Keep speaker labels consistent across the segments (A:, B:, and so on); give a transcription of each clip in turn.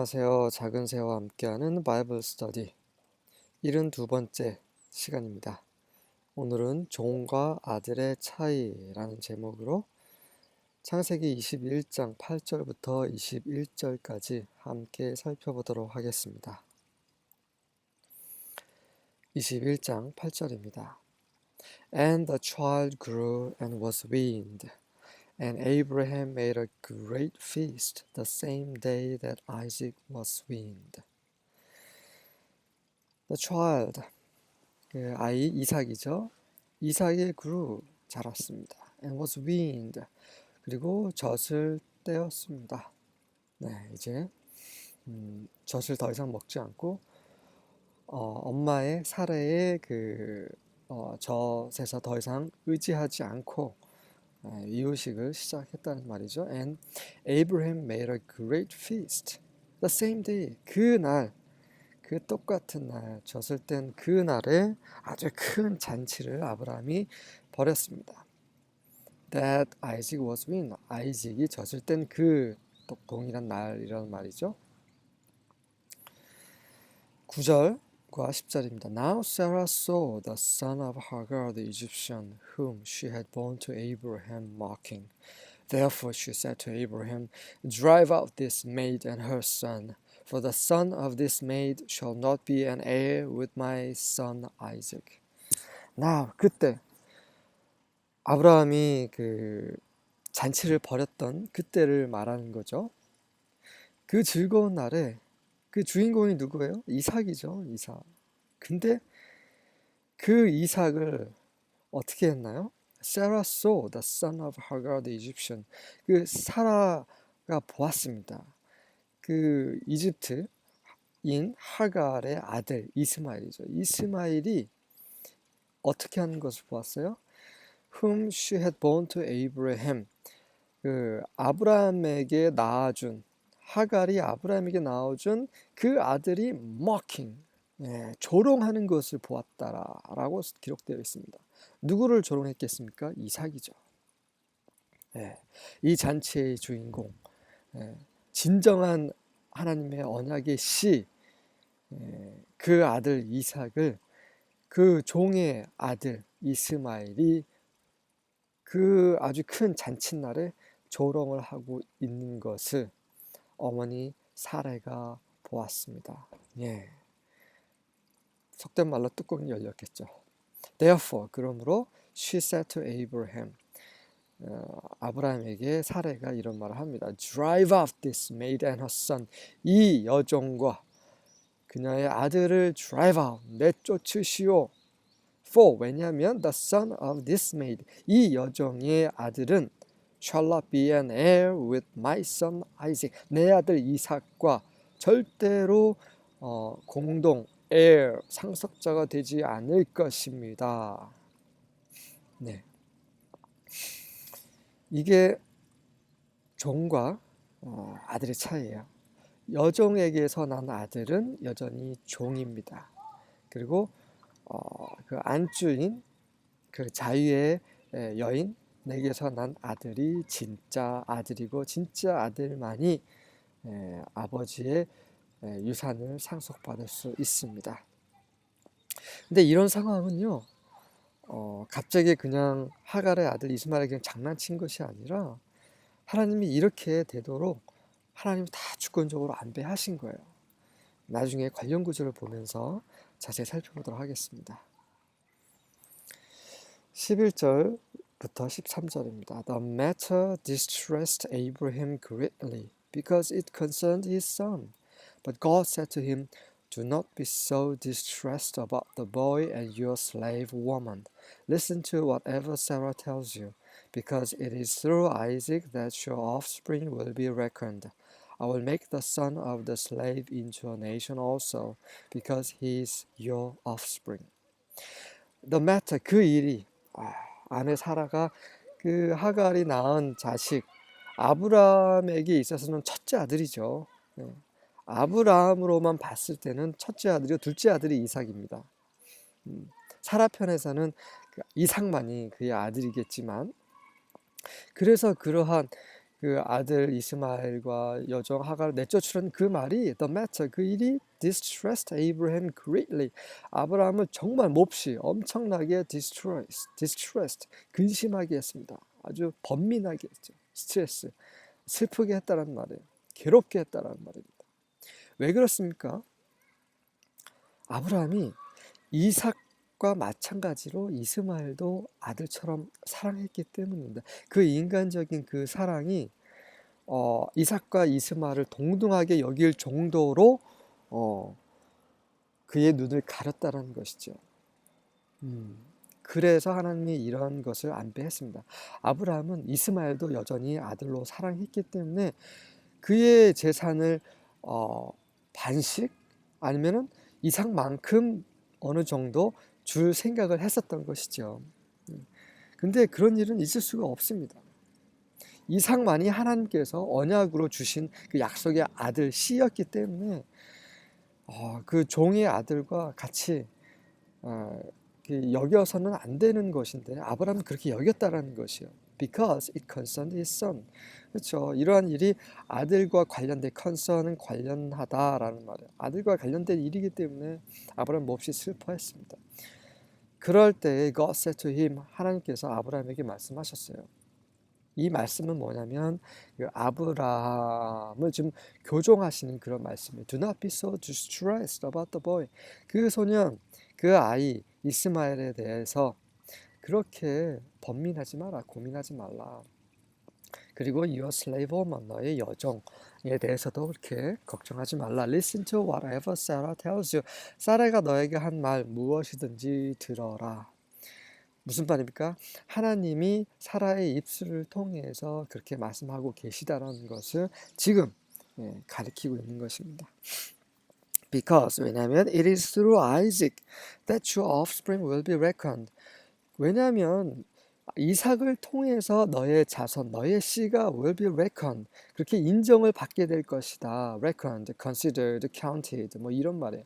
A: 안녕하세요. 작은 새와 함께하는 바이블 스터디 72번째 시간입니다. 오늘은 종과 아들의 차이라는 제목으로 창세기 21장 8절부터 21절까지 함께 살펴보도록 하겠습니다. 21장 8절입니다. And the child grew and was weaned. And Abraham made a great feast the same day that Isaac was weaned. The child, 그 아이 이삭이죠. 이삭의 그루 자랐습니다. And was weaned. 그리고 젖을 떼었습니다. 네, 이제 음, 젖을 더 이상 먹지 않고 어, 엄마의 사례의 그 어, 젖에서 더 이상 의지하지 않고 예, 이유식을 시작했다는 말이죠. And Abraham made a great feast. The same day. 그 날, 그 똑같은 날, 젖을 땐 그 날에 아주 큰 잔치를 아브라함이 벌였습니다. That Isaac was weaned. 아이직이 젖을 땐 그 동일한 날이라는 말이죠. 9절 10절입니다. Now Sarah saw the son of Hagar the Egyptian, whom she had borne to Abraham, mocking. Therefore she said to Abraham, Drive out this maid and her son, for the son of this maid shall not be an heir with my son Isaac. Now 그때 아브라함이 그 잔치를 벌였던 그때를 말하는 거죠. 그 즐거운 날에 그 주인공이 누구예요? 이삭이죠, 이삭. 근데 그 이삭을 어떻게 했나요? Sarah saw the son of Hagar the Egyptian. 그 사라가 보았습니다. 그 이집트인 하갈의 아들 이스마일이죠. 이스마일이 어떻게 하는 것을 보았어요? Whom she had born to Abraham. 그 아브라함에게 낳아준 하갈이 아브라함에게 낳아준 그 아들이 mocking, 예, 조롱하는 것을 보았다라고 기록되어 있습니다. 누구를 조롱했겠습니까? 이삭이죠. 예, 이 잔치의 주인공, 예, 진정한 하나님의 언약의 씨, 예, 그 아들 이삭을 그 종의 아들 이스마엘이 그 아주 큰 잔칫날에 조롱을 하고 있는 것을 어머니 사례가 보았습니다. 예. 속된 말로 뚜껑이 열렸겠죠. Therefore, 그러므로 she said to Abraham, 어, 아브라함에게 사례가 이런 말을 합니다. Drive out this maid and her son. 이 여종과 그녀의 아들을 drive out, 내쫓으시오. For 왜냐하면 the son of this maid, 이 여종의 아들은 shall not be an heir with my son Isaac. 내 아들 이삭과 절대로 어, 공동 heir 상속자가 되지 않을 것입니다. 네. 이게 종과 어, 아들의 차이예요. 여종에게서 난 아들은 여전히 종입니다. 그리고 어, 그 안주인 그 자유의 여인 내게서 난 아들이 진짜 아들이고 진짜 아들만이 에, 아버지의 에, 유산을 상속받을 수 있습니다. 근데 이런 상황은요, 어, 갑자기 그냥 하갈의 아들 이스마엘에 그냥 장난친 것이 아니라 하나님이 이렇게 되도록 하나님 다 주권적으로 안배하신 거예요. 나중에 관련 구절을 보면서 자세히 살펴보도록 하겠습니다. 11절 부터 13절입니다. The matter distressed Abraham greatly because it concerned his son. But God said to him, Do not be so distressed about the boy and your slave woman. Listen to whatever Sarah tells you, because it is through Isaac that your offspring will be reckoned. I will make the son of the slave into a nation also, because he is your offspring. The matter, 그 일이, 아, 아내 사라가 그 하갈이 낳은 자식 아브라함에게 있어서는 첫째 아들이죠. 예. 아브라함으로만 봤을 때는 첫째 아들이요 둘째 아들이 이삭입니다. 음, 사라 편에서는 그 이삭만이 그의 아들이겠지만 그래서 그러한 그 아들 이스마엘과 여종 하가를 내쫓으려는 그 말이 the matter 그 일이 distressed Abraham greatly 아브라함을 정말 몹시 엄청나게 distressed distressed 근심하게 했습니다. 아주 번민하게 했죠. 스트레스 슬프게 했다는 말이에요. 괴롭게 했다는 말입니다. 왜 그렇습니까? 아브라함이 이삭 과 마찬가지로 이스마엘도 아들처럼 사랑했기 때문입니다. 그 인간적인 그 사랑이 어, 이삭과 이스마엘을 동등하게 여길 정도로 어, 그의 눈을 가렸다는 것이죠. 음, 그래서 하나님이 이런 것을 안배했습니다. 아브라함은 이스마엘도 여전히 아들로 사랑했기 때문에 그의 재산을 어, 반씩 아니면은 이상만큼 어느 정도 줄 생각을 했었던 것이죠. 음. 근데 그런 일은 있을 수가 없습니다. 이상만이 하나님께서 언약으로 주신 그 약속의 아들 씨였기 때문에 어, 그 종의 아들과 같이 어, 그 여겨서는 안 되는 것인데 아브라함은 그렇게 여겼다라는 것이요. Because it concerned his son. 그렇죠. 이러한 일이 아들과 관련된 concern은 관련하다라는 말이에요. 아들과 관련된 일이기 때문에 아브라함 몹시 슬퍼했습니다. 그럴 때 God said to him 하나님께서 아브라함에게 말씀하셨어요. 이 말씀은 뭐냐면 그 아브라함을 좀 교종하시는 그런 말씀이에요. Do not be so distressed about the boy. 그 소년, 그 아이 이스마엘에 대해서 그렇게 번민하지 마라, 고민하지 말라. 그리고 your slave woman, 너의 여종에 대해서도 그렇게 걱정하지 말라. Listen to whatever Sarah tells you. 사라가 너에게 한 말 무엇이든지 들어라. 무슨 말입니까? 하나님이 사라의 입술을 통해서 그렇게 말씀하고 계시다라는 것을 지금 예, 가리키고 있는 것입니다. Because 왜냐하면 it is through Isaac that your offspring will be reckoned. 왜냐하면 이삭을 통해서 너의 자손, 너의 씨가 will be reckoned. 그렇게 인정을 받게 될 것이다. reckoned, considered, counted 뭐 이런 말이에요.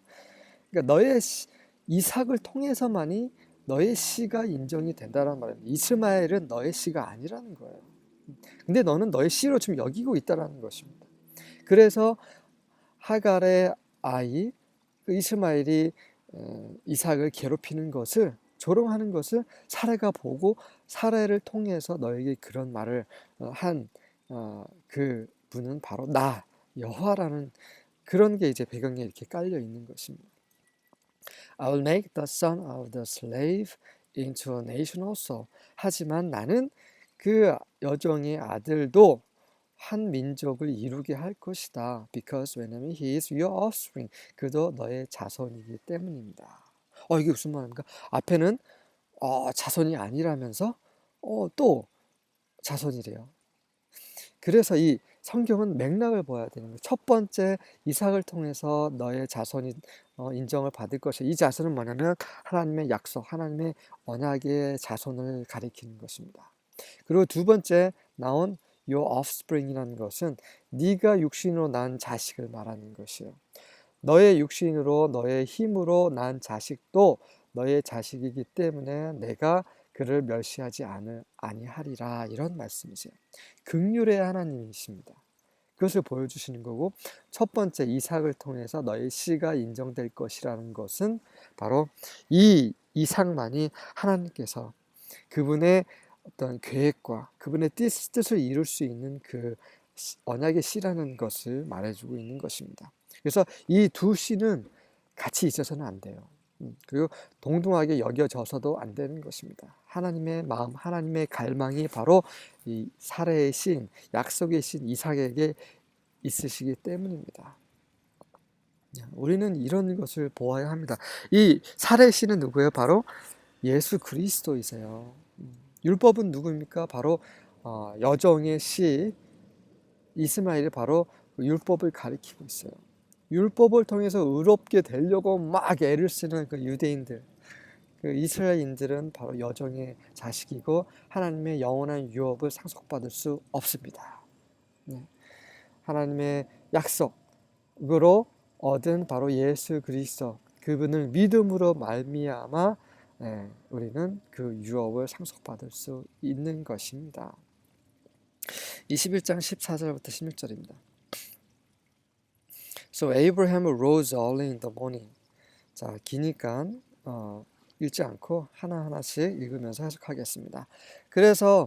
A: 그러니까 너의 시, 이삭을 통해서만이 너의 씨가 인정이 된다는 말입니다. 이스마엘은 너의 씨가 아니라는 거예요. 근데 너는 너의 씨로 지금 여기고 있다는 것입니다. 그래서 하갈의 아이 그 이스마엘이 어, 이삭을 괴롭히는 것을 조롱하는 것을 사례가 보고 사례를 통해서 너에게 그런 말을 어, 한그 어, 분은 바로 나 여호와라는 그런 게 이제 배경에 이렇게 깔려 있는 것입니다. I will make the son of the slave into a nation also. 하지만 나는 그 여종의 아들도 한 민족을 이루게 할 것이다. Because 왜냐면 he is your offspring. 그도 너의 자손이기 때문입니다. 어 이게 무슨 말입니까? 앞에는 어, 자손이 아니라면서 어, 또 자손이래요. 그래서 이 성경은 맥락을 보아야 되는 거예요. 첫 번째 이삭을 통해서 너의 자손이 어, 인정을 받을 것이 이 자손은 뭐냐면 하나님의 약속, 하나님의 언약의 자손을 가리키는 것입니다. 그리고 두 번째 나온 your offspring이라는 것은 네가 육신으로 난 자식을 말하는 것이에요. 너의 육신으로 너의 힘으로 난 자식도 너의 자식이기 때문에 내가 그를 멸시하지 않을 아니하리라 이런 말씀이세요. 극률의 하나님이십니다. 그것을 보여주시는 거고 첫 번째 이삭을 통해서 너의 씨가 인정될 것이라는 것은 바로 이 이삭만이 하나님께서 그분의 어떤 계획과 그분의 뜻, 뜻을 이룰 수 있는 그 언약의 씨라는 것을 말해주고 있는 것입니다. 그래서 이 두 씨는 같이 있어서는 안 돼요. 음, 그리고 동등하게 여겨져서도 안 되는 것입니다. 하나님의 마음, 하나님의 갈망이 바로 이 사례의 신, 약속의 신 이삭에게 있으시기 때문입니다. 우리는 이런 것을 보아야 합니다. 이 사례 신은 누구예요? 바로 예수 그리스도이세요. 음, 율법은 누구입니까? 바로 어, 여정의 시 이스마엘이 바로 율법을 가리키고 있어요. 율법을 통해서 의롭게 되려고 막 애를 쓰는 그 유대인들, 그 이스라엘인들은 바로 여정의 자식이고 하나님의 영원한 유업을 상속받을 수 없습니다. 네. 하나님의 약속으로 얻은 바로 예수 그리스도 그분을 믿음으로 말미암아 네, 우리는 그 유업을 상속받을 수 있는 것입니다. 21장 14절부터 16절입니다. So Abraham rose early in the morning. 자, 기니까 어, 읽지 않고 하나하나씩 읽으면서 해석하겠습니다. 그래서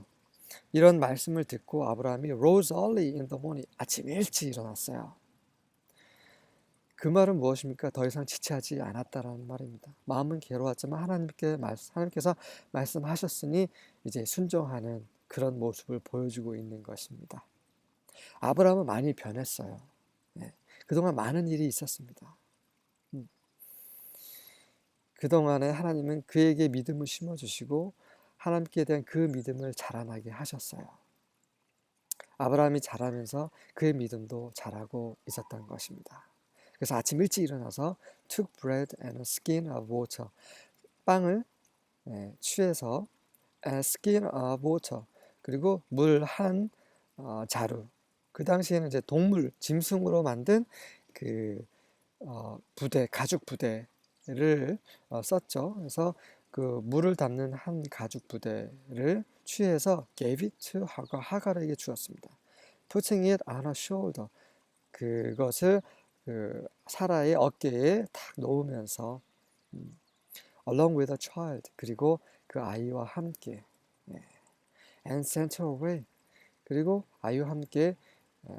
A: 이런 말씀을 듣고 아브라함이 rose early in the morning. 아침 일찍 일어났어요. 그 말은 무엇입니까? 더 이상 지체하지 않았다라는 말입니다. 마음은 괴로웠지만 하나님께 하나님께서 말씀하셨으니 이제 순종하는 그런 모습을 보여주고 있는 것입니다. 아브라함은 많이 변했어요. 네. 그동안 많은 일이 있었습니다. 음. 그동안에 하나님은 그에게 믿음을 심어주시고 하나님께 대한 그 믿음을 자라나게 하셨어요. 아브라함이 자라면서 그의 믿음도 자라고 있었던 것입니다. 그래서 아침 일찍 일어나서 took bread and a skin of water 빵을 예, 취해서 a skin of water 그리고 물한 어, 자루 그 당시에는 이제 동물 짐승으로 만든 그 어, 부대 가죽 부대를 어, 썼죠. 그래서 그 물을 담는 한 가죽 부대를 취해서 gave 하가 하가에게 주었습니다. putting it on her shoulder 그것을 그 사라의 어깨에 탁 놓으면서 음, along with a child 그리고 그 아이와 함께 네. and sent her away 그리고 아이와 함께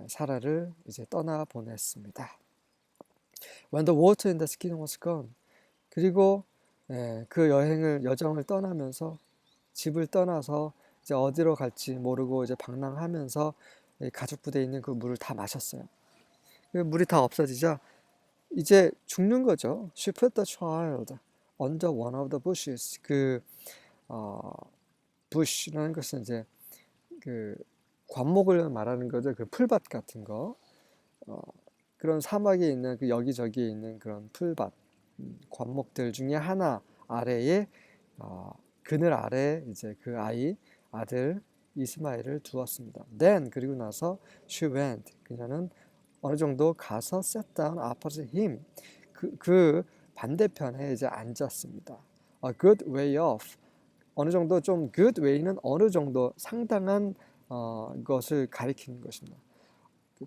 A: 사라를 이제 떠나 보냈습니다. When the water in the skin was gone 그리고 그 여행을 여정을 떠나면서 집을 떠나서 이제 어디로 갈지 모르고 이제 방랑하면서 가족 부대에 있는 그 물을 다 마셨어요. 그 물이 다 없어지자 이제 죽는 거죠. She put the child under one of the bushes. 그 어, bush라는 것은 이제 그 관목을 말하는 거죠. 그 풀밭 같은 거. 어, 그런 사막에 있는 그 여기저기에 있는 그런 풀밭, 음, 관목들 중에 하나 아래에 어, 그늘 아래 이제 그 아이 아들 이스마엘을 두었습니다. Then 그리고 나서 she went 그녀는 어느 정도 가서 sat down opposite him. 그, 그 반대편에 이제 앉았습니다. A good way off. 어느 정도 좀 good way는 어느 정도 상당한 어, 것을 가리키는 것입니다.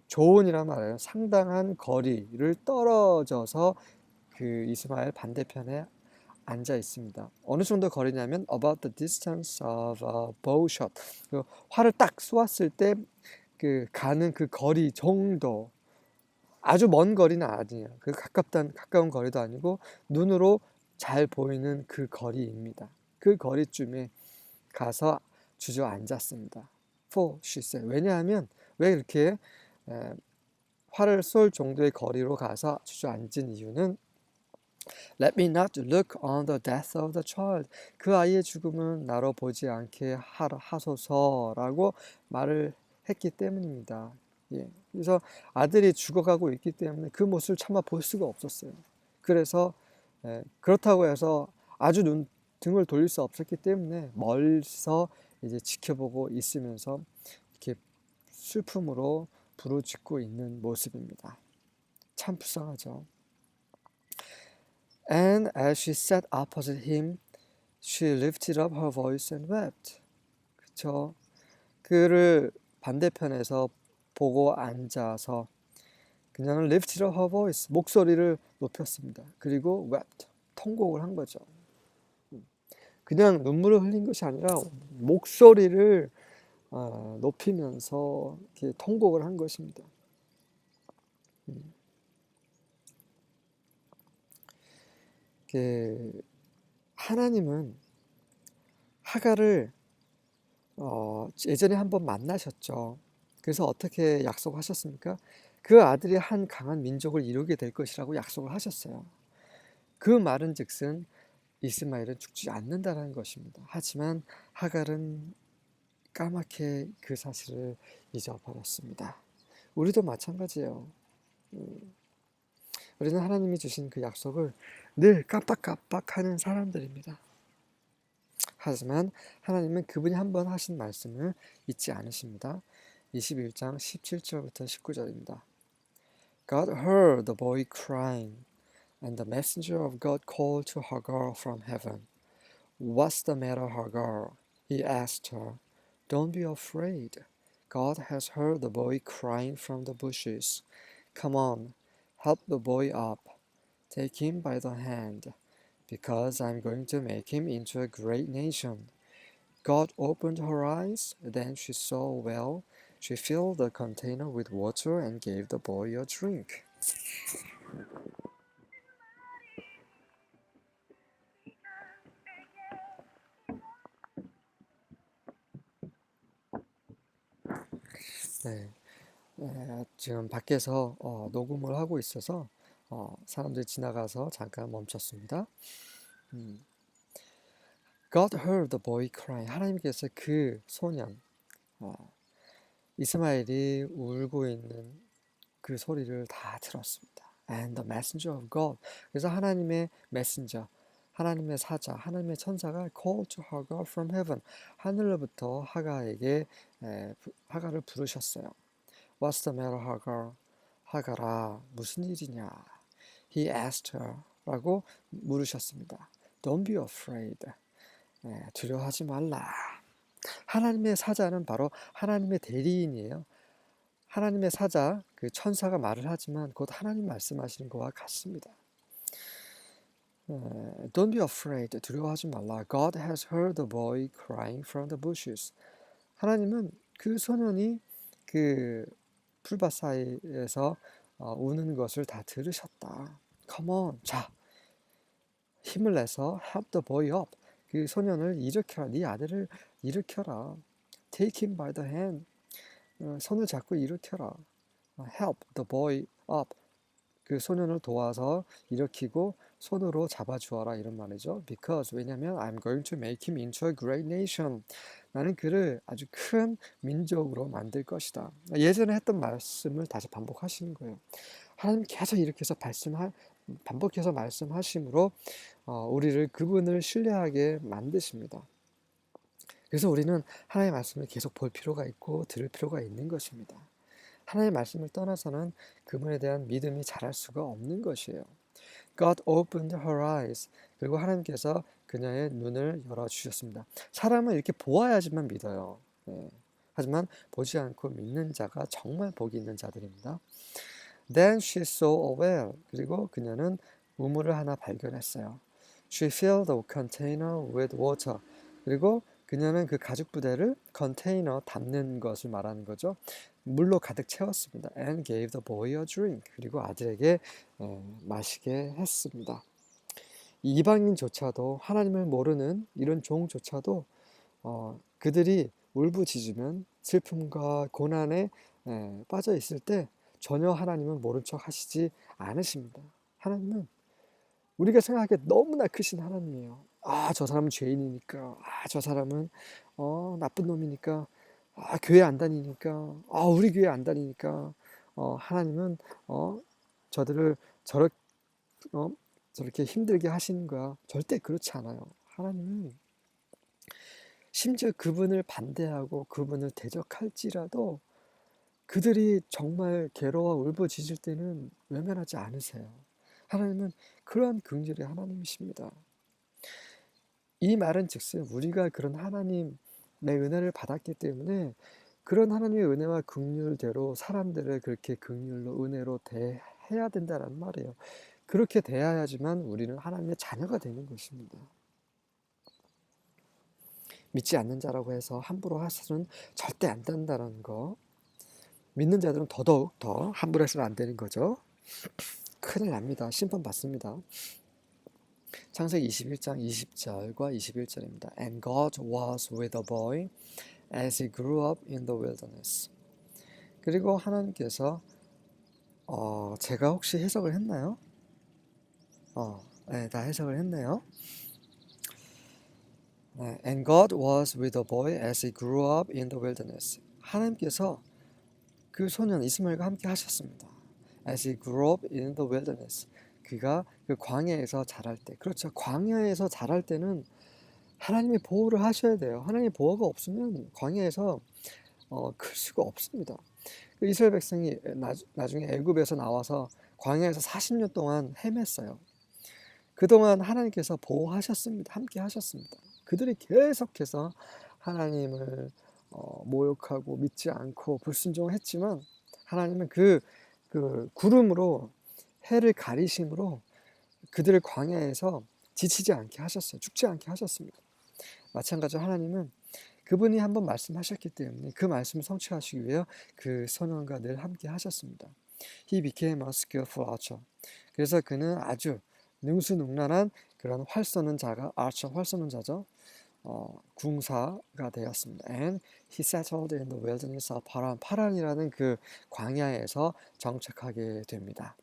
A: 좋은이란 말이에요. 상당한 거리를 떨어져서 그 이스마엘 반대편에 앉아 있습니다. 어느 정도 거리냐면 about the distance of a bow shot. 그 활을 딱 쏘았을 때 그 가는 그 거리 정도 아주 먼 거리는 아니에요. 그 가깝단 가까운 거리도 아니고 눈으로 잘 보이는 그 거리입니다. 그 거리쯤에 가서 주저앉았습니다. For she. 왜냐하면 왜 이렇게 에, 활을 쏠 정도의 거리로 가서 주저앉은 이유는 Let me not look on the death of the child. 그 아이의 죽음은 나로 보지 않게 하소서라고 말을 했기 때문입니다. 예. 그래서 아들이 죽어가고 있기 때문에 그 모습을 차마 볼 수가 없었어요. 그래서 예, 그렇다고 해서 아주 눈 등을 돌릴 수 없었기 때문에 멀서 이제 지켜보고 있으면서 이렇게 슬픔으로 부르짖고 있는 모습입니다. 참 불쌍하죠. And as she sat opposite him, she lifted up her voice and wept. 그쵸? 그를 반대편에서 보고 앉아서 그냥 lifted up her voice 목소리를 높였습니다. 그리고 wept 통곡을 한 거죠. 그냥 눈물을 흘린 것이 아니라 목소리를 어, 높이면서 통곡을 한 것입니다. 음. 하나님은 하가를 어, 예전에 한번 만나셨죠. 그래서 어떻게 약속하셨습니까? 그 아들이 한 강한 민족을 이루게 될 것이라고 약속을 하셨어요. 그 말은 즉슨 이스마엘은 죽지 않는다는 것입니다. 하지만 하갈은 까맣게 그 사실을 잊어버렸습니다. 우리도 마찬가지예요. 음, 우리는 하나님이 주신 그 약속을 늘 깜빡깜빡하는 사람들입니다. 하지만 하나님은 그분이 한 번 하신 말씀을 잊지 않으십니다. 21장 17절부터 19절입니다. God heard the boy crying, and the messenger of God called to Hagar from heaven. What's the matter, Hagar? He asked her. Don't be afraid. God has heard the boy crying from the bushes. Come on, help the boy up. Take him by the hand, because I'm going to make him into a great nation. God opened her eyes, then she saw well. She filled the container with water and gave the boy a drink. 네, 에, 지금 밖에서 어, 녹음을 하고 있어서 어, 사람들이 지나가서 잠깐 멈췄습니다. 음. God heard the boy cry. 하나님께서 그 소년, 어, 이스마엘이 울고 있는 그 소리를 다 들었습니다. And the messenger of God. 그래서 하나님의 메신저, 하나님의 사자, 하나님의 천사가 called to Hagar from heaven. 하늘로부터 하가에게 하가를 부르셨어요. What's the matter, Hagar? 하가라, 무슨 일이냐? He asked her. 라고 물으셨습니다. Don't be afraid. 에, 두려워하지 말라. 하나님의 사자는 바로 하나님의 대리인이에요. 하나님의 사자, 그 천사가 말을 하지만 곧 하나님 말씀하시는 것과 같습니다. 에, Don't be afraid. 두려워하지 말라. God has heard the boy crying from the bushes. 하나님은 그 소년이 그 풀밭 사이에서 어, 우는 것을 다 들으셨다. Come on. 자, 힘을 내서 help the boy up. 그 소년을 일으켜라. 네 아들을 일으켜라. Take him by the hand. 어, 손을 잡고 일으켜라. 어, help the boy up. 그 소년을 도와서 일으키고 손으로 잡아주어라 이런 말이죠. Because 왜냐면 I'm going to make him into a great nation. 나는 그를 아주 큰 민족으로 만들 것이다. 예전에 했던 말씀을 다시 반복하시는 거예요. 하나님 계속 이렇게 해서 말씀하, 반복해서 말씀하심으로 어, 우리를 그분을 신뢰하게 만드십니다. 그래서 우리는 하나님의 말씀을 계속 볼 필요가 있고 들을 필요가 있는 것입니다. 하나님의 말씀을 떠나서는 그분에 대한 믿음이 자랄 수가 없는 것이에요. God opened her eyes. 그리고 하나님께서 그녀의 눈을 열어주셨습니다. 사람은 이렇게 보아야지만 믿어요. 네. 하지만 보지 않고 믿는 자가 정말 복이 있는 자들입니다. Then she saw a well. 그리고 그녀는 우물을 하나 발견했어요. She filled the container with water. 그리고 그녀는 그 가죽 부대를 컨테이너 담는 것을 말하는 거죠. 물로 가득 채웠습니다. And gave the boy a drink. 그리고 아들에게 에, 마시게 했습니다. 이방인조차도 하나님을 모르는 이런 종조차도 어, 그들이 울부짖으면 슬픔과 고난에 에, 빠져 있을 때 전혀 하나님은 모른 척 하시지 않으십니다. 하나님은 우리가 생각하기에 너무나 크신 하나님이에요. 아, 저 사람은 죄인이니까. 아, 저 사람은 어, 나쁜 놈이니까. 아, 교회 안 다니니까. 아, 우리 교회 안 다니니까. 어, 하나님은 어, 저들을 저렇 어, 저렇게 힘들게 하시는 거야. 절대 그렇지 않아요. 하나님은 심지어 그분을 반대하고 그분을 대적할지라도 그들이 정말 괴로워 울부짖을 때는 외면하지 않으세요. 하나님은 그러한 긍휼의 하나님이십니다. 이 말은 즉슨 우리가 그런 하나님 의 은혜를 받았기 때문에 그런 하나님의 은혜와 긍휼대로 사람들을 그렇게 긍휼로 은혜로 대해야 된다는 말이에요. 그렇게 대해야지만 우리는 하나님의 자녀가 되는 것입니다. 믿지 않는 자라고 해서 함부로 해서는 절대 안 된다는 거. 믿는 자들은 더더욱 더 함부로 해서는 안 되는 거죠. 큰일 납니다. 심판 받습니다. 창세기 21장 20절과 21절입니다. And God was with the boy as he grew up in the wilderness. 그리고 하나님께서 어, 제가 혹시 해석을 했나요? 어, 네, 다 해석을 했네요. 네, And God was with the boy as he grew up in the wilderness. 하나님께서 그 소년 이스마엘과 함께 하셨습니다. As he grew up in the wilderness. 그가 그 광야에서 자랄 때, 그렇죠. 광야에서 자랄 때는 하나님의 보호를 하셔야 돼요. 하나님의 보호가 없으면 광야에서 어, 클 수가 없습니다. 그 이스라엘 백성이 나, 나중에 애굽에서 나와서 광야에서 40년 동안 헤맸어요. 그동안 하나님께서 보호하셨습니다. 함께 하셨습니다. 그들이 계속해서 하나님을 어, 모욕하고 믿지 않고 불순종했지만 하나님은 그, 그 구름으로 해를 가리심으로 그들을 광야에서 지치지 않게 하셨어요. 죽지 않게 하셨습니다. 마찬가지로 하나님은 그분이 한번 말씀하셨기 때문에 그 말씀을 성취하시기 위해 그 선원과 늘 함께 하셨습니다. He became a skillful archer. 그래서 그는 아주 능수능란한 그런 활 쏘는 자가 archer 활 쏘는 자죠. 어, 궁사가 되었습니다. And he settled in the wilderness of 파란. 파란이라는 그 광야에서 정착하게 됩니다.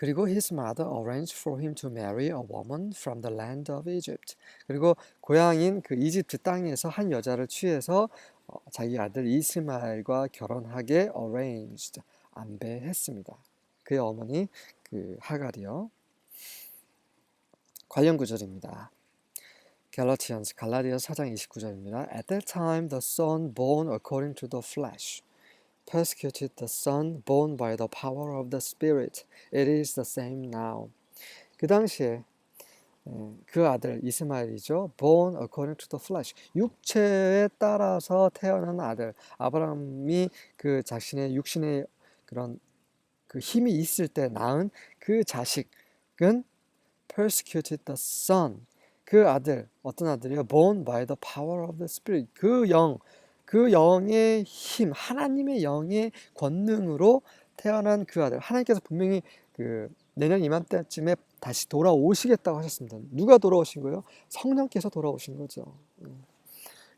A: 그리고 his mother arranged for him to marry a woman from the land of Egypt. 그리고 고향인 그 이집트 땅에서 한 여자를 취해서 어, 자기 아들 이스마엘과 결혼하게 arranged 안배했습니다. 그의 어머니 그 하갈이요. 관련 구절입니다. Galatians 갈라디아서 4장 29절입니다. At that time the son born according to the flesh persecuted the son born by the power of the spirit. It is the same now. 그 당시에 예, 그 아들 이스마엘이죠. born according to the flesh. 육체에 따라서 태어난 아들. 아브라함이 그 자신의 육신의 그런 그 힘이 있을 때 낳은 그 자식은 persecuted the son. 그 아들 어떤 아들이요? born by the power of the spirit. 그 영, 그 영의 힘, 하나님의 영의 권능으로 태어난 그 아들. 하나님께서 분명히 그 내년 이맘때쯤에 다시 돌아오시겠다고 하셨습니다. 누가 돌아오신 거예요? 성령께서 돌아오신 거죠.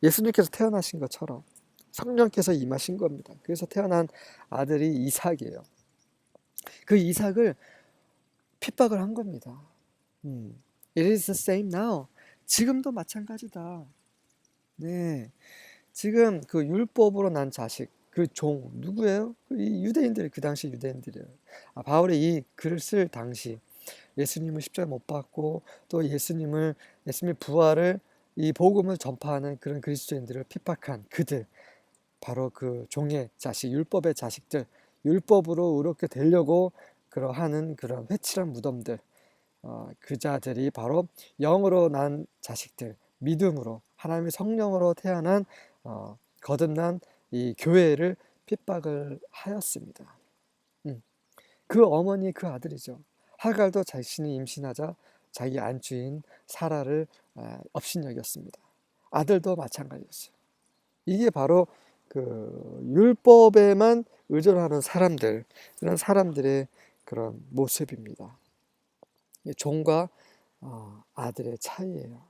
A: 예수님께서 태어나신 것처럼 성령께서 임하신 겁니다. 그래서 태어난 아들이 이삭이에요. 그 이삭을 핍박을 한 겁니다. 음. It is the same now. 지금도 마찬가지다. 네. 지금 그 율법으로 난 자식, 그 종, 누구예요? 이 유대인들, 그 당시 유대인들이에요. 아, 바울이 이 글을 쓸 당시 예수님을 십자가 못 박고 또 예수님을, 예수님의 부활을 이 복음을 전파하는 그런 그리스도인들을 핍박한 그들, 바로 그 종의 자식, 율법의 자식들, 율법으로 의롭게 되려고 그러하는 그런 회칠한 무덤들, 어, 그 자들이 바로 영으로 난 자식들, 믿음으로 하나님의 성령으로 태어난 어, 거듭난 이 교회를 핍박을 하였습니다. 음. 그 어머니 그 아들이죠. 하갈도 자신이 임신하자 자기 안주인 사라를 아, 업신여겼습니다. 아들도 마찬가지였어요. 이게 바로 그 율법에만 의존하는 사람들, 그런 사람들의 그런 모습입니다. 종과 어, 아들의 차이예요.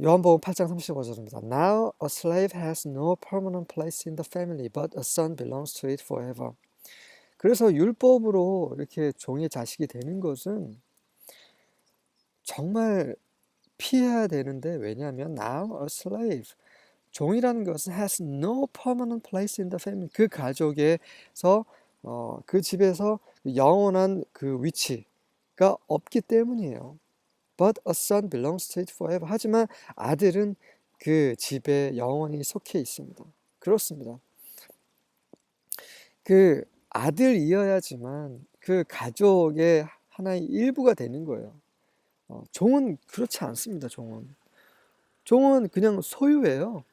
A: 요한복음 8장 35절입니다. Now a slave has no permanent place in the family, but a son belongs to it forever. 그래서 율법으로 이렇게 종의 자식이 되는 것은 정말 피해야 되는데 왜냐하면 now a slave 종이라는 것은 has no permanent place in the family 그 가족에서 어, 그 집에서 영원한 그 위치가 없기 때문이에요. But a son belongs to it forever. 하지만 아들은 그 집에 영원히 속해 있습니다. 그렇습니다. 그 아들이어야지만 그 가족의 하나의 일부가 되는 거예요. 어, 종은 그렇지 않습니다. 종은 종은 그냥 소유예요.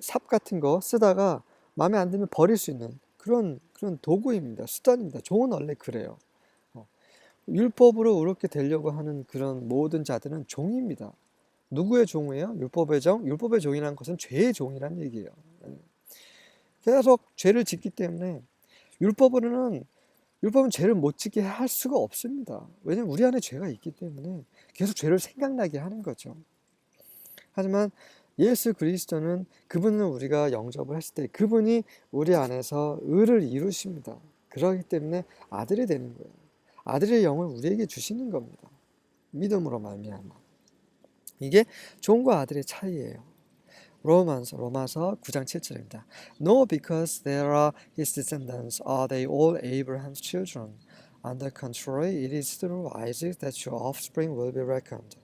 A: 삽 같은 거 쓰다가 마음에 안 들면 버릴 수 있는 그런 그런 도구입니다. 수단입니다. 종은 원래 그래요. 율법으로 의롭게 되려고 하는 그런 모든 자들은 종입니다. 누구의 종이에요? 율법의 종? 율법의 종이라는 것은 죄의 종이라는 얘기예요. 예. 계속 죄를 짓기 때문에 율법으로는 율법은 죄를 못 짓게 할 수가 없습니다. 왜냐하면 우리 안에 죄가 있기 때문에 계속 죄를 생각나게 하는 거죠. 하지만 예수 그리스도는 그분은 우리가 영접을 했을 때 그분이 우리 안에서 의를 이루십니다. 그러기 때문에 아들이 되는 거예요. 아들의 영을 우리에게 주시는 겁니다. 믿음으로 말미암아. 이게 종과 아들의 차이예요. 로마서 로마서 9장 7절입니다. No, because there are his descendants, are they all Abraham's children? On the contrary, it is through Isaac that your offspring will be reckoned.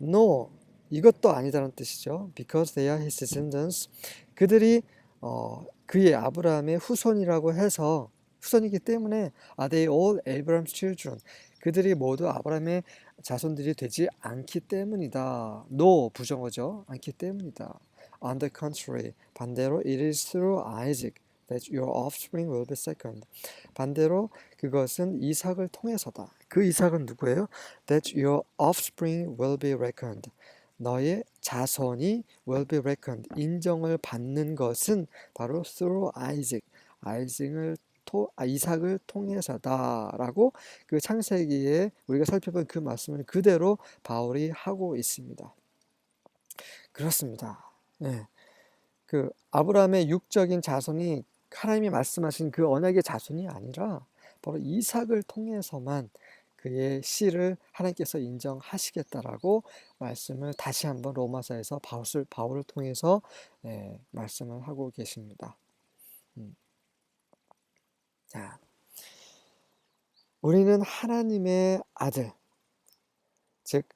A: No, 이것도 아니다는 뜻이죠. Because they are his descendants. 그들이 어, 그의 아브라함의 후손이라고 해서 후손이기 때문에 are they all Abraham's children? 그들이 모두 아브라함의 자손들이 되지 않기 때문이다. No 부정어죠. 않기 때문이다. On the contrary, 반대로 it is through Isaac that your offspring will be second. 반대로 그것은 이삭을 통해서다. 그 이삭은 누구예요? That your offspring will be reckoned. 너의 자손이 will be reckoned. 인정을 받는 것은 바로 through Isaac. 아이삭을 토, 아, 이삭을 통해서다라고 그 창세기에 우리가 살펴본 그 말씀을 그대로 바울이 하고 있습니다. 그렇습니다. 예. 그 아브라함의 육적인 자손이 하나님이 말씀하신 그 언약의 자손이 아니라 바로 이삭을 통해서만 그의 씨를 하나님께서 인정하시겠다라고 말씀을 다시 한번 로마서에서 바울을 통해서 예, 말씀을 하고 계십니다. 음. 자, 우리는 하나님의 아들, 즉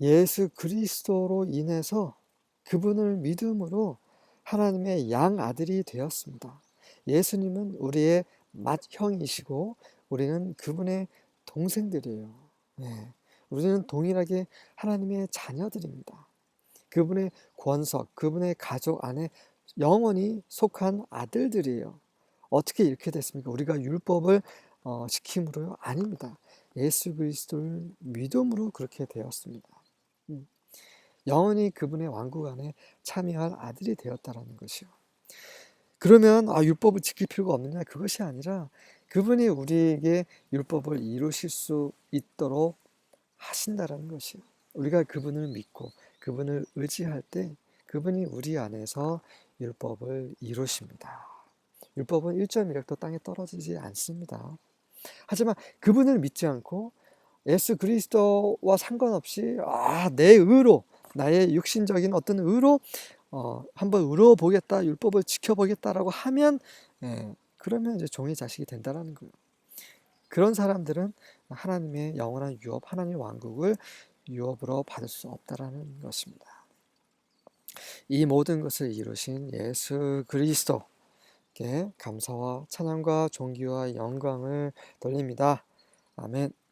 A: 예수 그리스도로 인해서 그분을 믿음으로 하나님의 양 아들이 되었습니다. 예수님은 우리의 맏형이시고 우리는 그분의 동생들이에요. 네. 우리는 동일하게 하나님의 자녀들입니다. 그분의 권석, 그분의 가족 안에 영원히 속한 아들들이에요. 어떻게 이렇게 됐습니까? 우리가 율법을 어, 지킴으로요? 아닙니다. 예수 그리스도를 믿음으로 그렇게 되었습니다. 음. 영원히 그분의 왕국 안에 참여할 아들이 되었다라는 것이요. 그러면 아, 율법을 지킬 필요가 없느냐? 그것이 아니라 그분이 우리에게 율법을 이루실 수 있도록 하신다라는 것이요. 우리가 그분을 믿고 그분을 의지할 때 그분이 우리 안에서 율법을 이루십니다. 율법은 1.1획도 땅에 떨어지지 않습니다. 하지만 그분을 믿지 않고 예수 그리스도와 상관없이 아, 내 의로 나의 육신적인 어떤 의로 어, 한번 의로 보겠다 율법을 지켜보겠다라고 하면 예, 그러면 이제 종의 자식이 된다라는 거예요. 그런 사람들은 하나님의 영원한 유업, 하나님의 왕국을 유업으로 받을 수 없다라는 것입니다. 이 모든 것을 이루신 예수 그리스도 께 감사와 찬양과 존귀와 영광을 돌립니다. 아멘.